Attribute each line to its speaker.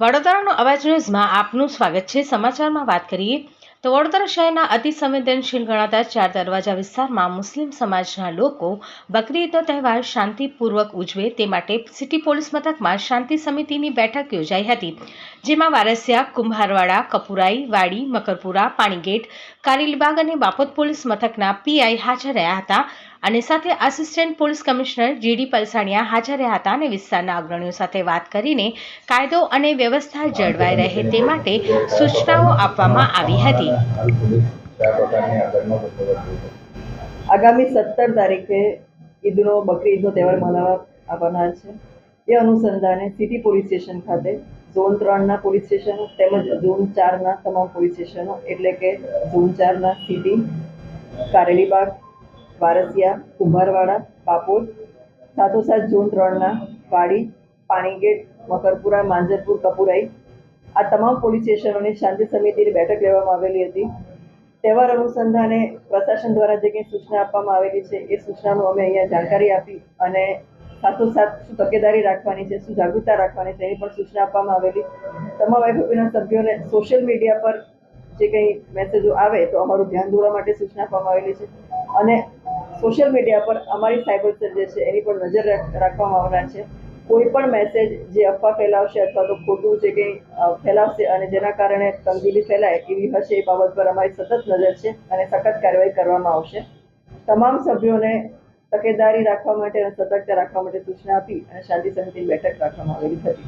Speaker 1: વડોદરાનો અવાજ ન્યૂઝમાં આપનું સ્વાગત છે. સમાચારમાં વાત કરીએ તો વડોદરા શહેરના અતિ સંવેદનશીલ ગણાતા ચાર દરવાજા વિસ્તારમાં મુસ્લિમ સમાજના લોકો બકરી ઈદનો તહેવાર શાંતિપૂર્વક ઉજવે તે માટે સિટી પોલીસ મથકમાં શાંતિ સમિતિની બેઠક યોજાઈ હતી, જેમાં વારસિયા, કુંભારવાડા, કપુરાઈ, વાડી, મકરપુરા, પાણીગેટ કારેલીબાગ અને બાપોદ પોલીસ મથકના પીઆઈ હાજર રહ્યા હતા. અને સાથે assistant police commissioner G D Palsaniya હાજર રહ્યા હતા અને વિસ્તારના અગ્રણીઓ સાથે વાત કરીને કાયદો અને વ્યવસ્થા જળવાઈ રહે તે માટે સૂચનાઓ આપવામાં આવી હતી.
Speaker 2: આગામી સત્તર તારીખે ઈદનો, બકરી ઈદનો તહેવાર મનાવવા આવવાના છે. એ અનુસંધાને સિટી પોલીસ સ્ટેશન ખાતે ઝોન ત્રણના પોલીસ સ્ટેશનો તેમજ ઝોન ચારના તમામ પોલીસ સ્ટેશનો એટલે કે ઝોન ચારના સિટી, કારેલીબાગ વારસિયા, કુંભારવાડા બાપોદ સાતોસાત ઝોન ત્રણના વાડી, પાણીગેટ, મકરપુરા, માંજરપુર, કપુરાઈ, આ તમામ પોલીસ સ્ટેશનોની શાંતિ સમિતિની બેઠક લેવામાં આવેલી હતી. તહેવાર અનુસંધાને પ્રશાસન દ્વારા જે કંઈ સૂચના આપવામાં આવેલી છે, એ સૂચનાનું અમે અહીંયા જાણકારી આપી અને સાથોસાથ શું તકેદારી રાખવાની છે, શું જાગૃતતા રાખવાની છે, એની પણ સૂચના આપવામાં આવેલી. તમામ એફઓપીના સભ્યોને સોશિયલ મીડિયા પર જે કંઈ મેસેજો આવે, તો અમારું ધ્યાન દોરવા માટે સૂચના આપવામાં આવેલી છે. અને સોશિયલ મીડિયા પર અમારી સાયબર સેલ જે છે એની પર નજર રાખવામાં આવનાર છે. કોઈ પણ મેસેજ જે અફવા ફેલાવશે અથવા તો ખોટું જે કંઈ ફેલાવશે અને જેના કારણે તંગદીલી ફેલાય એવી હશે એ બાબત પર અમારી સતત નજર છે અને સખત કાર્યવાહી કરવામાં આવશે. તમામ સભ્યોને તકેદારી રાખવા માટે અને સતર્કતા રાખવા માટે સૂચના આપી અને શાંતિ સમિતિની બેઠક રાખવામાં આવેલી હતી.